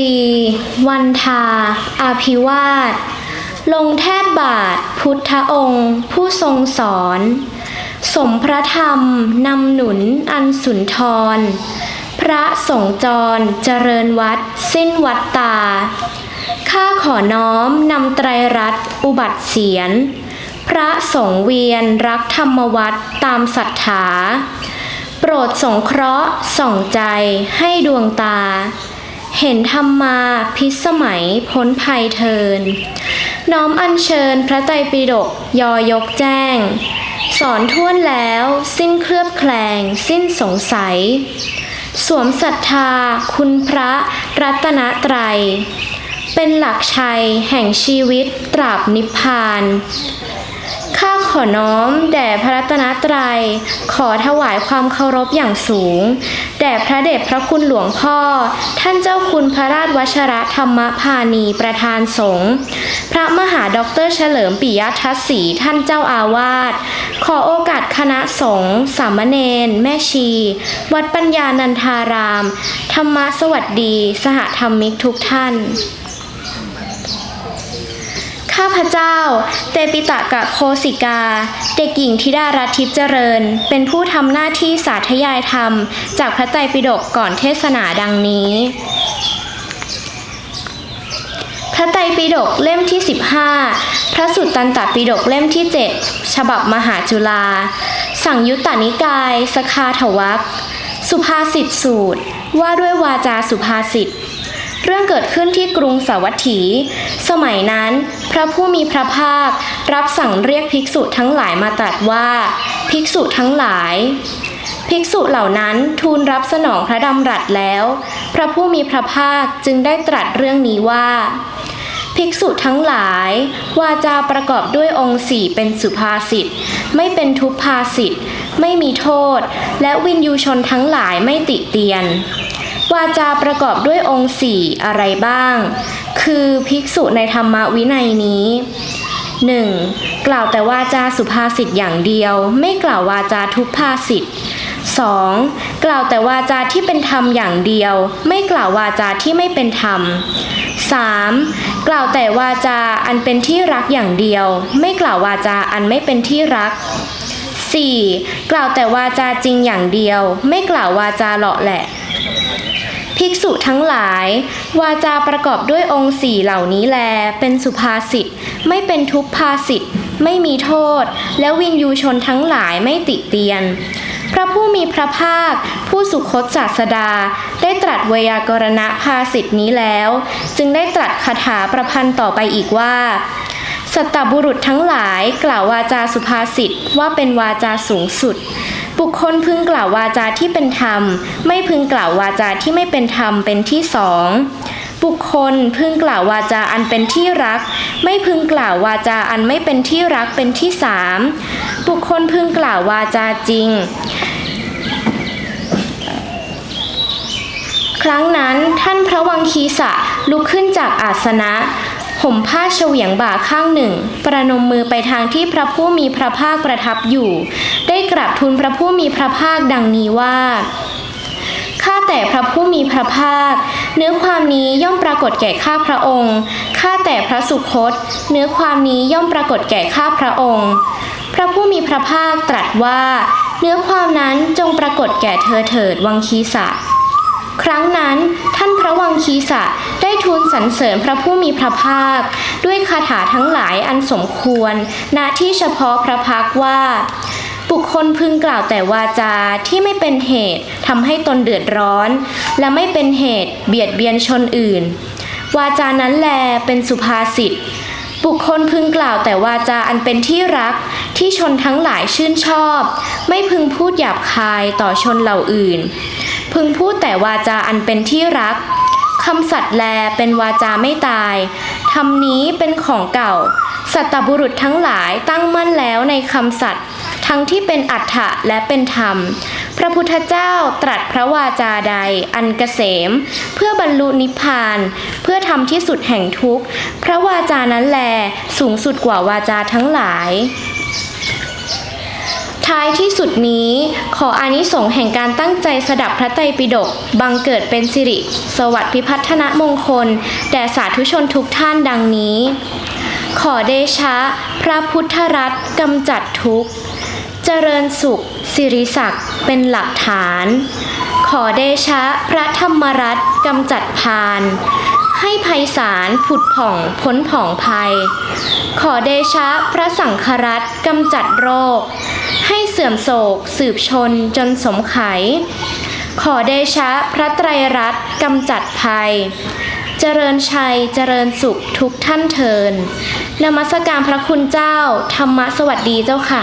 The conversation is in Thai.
ลี วันทา อาภิวาสลงแทบบาท พุทธองค์ ผู้ทรงสอน สมพระธรรม นำหนุนอันสุนทร พระสงฆ์จรเจริญวัด สิ้นวัดตา ข้าขอน้อมนำไตรรัตนอุบัติเสียน พระสงฆ์เวียนรักธรรมวัดตามศรัทธาโปรดสงเคราะห์ส่องใจให้ดวงตา เห็นธรรมมาพิสมัยพ้นภัยเทิน น้อมอัญเชิญพระไตรปิฎกยอยกแจ้ง สอนท่วนแล้วสิ้นเคลือบแคลง สิ้นสงสัย สวมศรัทธาคุณพระรัตนตรัย เป็นหลักชัยแห่งชีวิตตราบนิพพาน อน้อม แด่พระรัตนตรัย ขอถวายความเคารพอย่างสูง แด่พระเดชพระคุณหลวงพ่อ ท่านเจ้าคุณพระราชวชระธรรมพานีประธานสงฆ์พระมหาด็อกเตอร์เฉลิมปิยทัศสีท่านเจ้าอาวาส ขอโอกาสคณะสงฆ์สามเณรแม่ชี วัดปัญญานันทาราม ธรรมสวัสดี สหธรรมิกทุกท่าน ข้าพเจ้า เตปิตะกะโคสิกา เด็กหญิงธิดารัตทิพย์เจริญ เป็นผู้ทำหน้าที่สาธยายธรรม จากพระไตรปิฎกก่อนเทศนาดังนี้ พระไตรปิฎกเล่มที่ 15 พระสุตตันตปิฎกเล่มที่ 7 ฉบับมหาจุฬาสั่งยุตตนิกาย สคาถวักสุภาษิตสูตร ว่าด้วยวาจาสุภาษิตเรื่องเกิดขึ้นที่กรุงสาวัตถี สมัยนั้น พระผู้มีพระภาครับสั่งเรียกภิกษุทั้งหลายมาตรัสว่า ภิกษุทั้งหลาย ภิกษุเหล่านั้นทูลรับสนองพระดำรัสแล้ว พระผู้มีพระภาคจึงได้ตรัสเรื่องนี้ว่า ภิกษุทั้งหลาย วาจาประกอบด้วยองค์สี่เป็นสุภาษิตไม่เป็นทุพภาษิตไม่มีโทษ และวินยูชนทั้งหลายไม่ติเตียนวาจาประกอบด้วยองค์สี่อะไรบ้าง คือภิกษุในธรรมวินัยนี้ 1. กล่าวแต่วาจาสุภาษิตอย่างเดียว ไม่กล่าววาจาทุพภาษิต 2. กล่าวแต่วาจาที่เป็นธรรมอย่างเดียว ไม่กล่าววาจาที่ไม่เป็นธรรม 3. กล่าวแต่วาจาอันเป็นที่รักอย่างเดียว ไม่กล่าววาจาอันไม่เป็นที่รัก 4. กล่าวแต่วาจาจริงอย่างเดียว ไม่กล่าววาจาเหลาะแหละ ภิกษุทั้งหลาย วาจาประกอบด้วยองค์สี่เหล่านี้แล เป็นสุภาษิต ไม่เป็นทุพภาษิต ไม่มีโทษ และวินยูชนทั้งหลายไม่ติเตียน พระผู้มีพระภาค ผู้สุคตศาสดา ได้ตรัสไวยากรณภาษิตนี้แล้ว จึงได้ตรัสคาถาประพันธ์ต่อไปอีกว่าสัตบุรุษทั้งหลายกล่าววาจาสุภาษิตว่าเป็นวาจาสูงสุด บุคคลพึงกล่าววาจาที่เป็นธรรม ไม่พึงกล่าววาจาที่ไม่เป็นธรรมเป็นที่สองบุคคลพึงกล่าววาจาอันเป็นที่รัก ไม่พึงกล่าววาจาอันไม่เป็นที่รักเป็นที่สามบุคคลพึงกล่าววาจาจริง ครั้งนั้นท่านพระวังคีสะลุกขึ้นจากอาสนะ ห่มผ้าเฉวียงบ่าข้างหนึ่ง ประนมมือไปทางที่พระผู้มีพระภาคประทับอยู่ ได้กราบทูลพระผู้มีพระภาคดังนี้ว่าข้าแต่พระผู้มีพระภาค เนื้อความนี้ย่อมปรากฏแก่ข้าพระองค์ข้าแต่พระสุคต เนื้อความนี้ย่อมปรากฏแก่ข้าพระองค์ พระผู้มีพระภาคตรัสว่า เนื้อความนั้นจงปรากฏแก่เธอเถิดวังคีสะ ครั้งนั้นท่านพระวังคีสะได้ทูลสรรเสริญพระผู้มีพระภาค ด้วยคาถาทั้งหลายอันสมควร ณที่เฉพาะพระพักว่า บุคคลพึงกล่าวแต่วาจาที่ไม่เป็นเหตุทำให้ตนเดือดร้อน และไม่เป็นเหตุเบียดเบียนชนอื่น วาจานั้นแลเป็นสุภาษิตบุคคลพึงกล่าวแต่วาจาอันเป็นที่รักที่ชนทั้งหลายชื่นชอบ ไม่พึงพูดหยาบคายต่อชนเหล่าอื่น พึงพูดแต่วาจาอันเป็นที่รักคำสัตย์แลเป็นวาจาไม่ตายธรรมนี้เป็นของเก่า สัตบุรุษทั้งหลายตั้งมั่นแล้วในคำสัตย์ทั้งที่เป็นอัฏฐะและเป็นธรรม พระพุทธเจ้าตรัสพระวาจาใด อันเกษม เพื่อบรรลุนิพพาน เพื่อทำที่สุดแห่งทุกข์ พระวาจานั้นแลสูงสุดกว่าวาจาทั้งหลาย ท้ายที่สุดนี้ขออานิสงส์แห่งการตั้งใจสดับพระไตรปิฎกบังเกิดเป็นสิริ สวัสดิ์พิพัฒนมงคล แด่สาธุชนทุกท่านดังนี้ ขอเดชะ พระพุทธรัตน์กำจัดทุกข์ เจริญสุข สิริศักดิ์เป็นหลักฐาน ขอเดชะ พระธรรมรัตน์กำจัดพาน ให้ภัยสารผุดผ่องพ้นผ่องภัย ขอเดชะพระสังฆรัตกำจัดโรค ให้เสื่อมโศกสืบชนจนสมไข ขอเดชะพระไตรรัตน์กำจัดภัย เจริญชัยเจริญสุขทุกท่านเทินนมัสการพระคุณเจ้า ธรรมะสวัสดีเจ้าค่ะ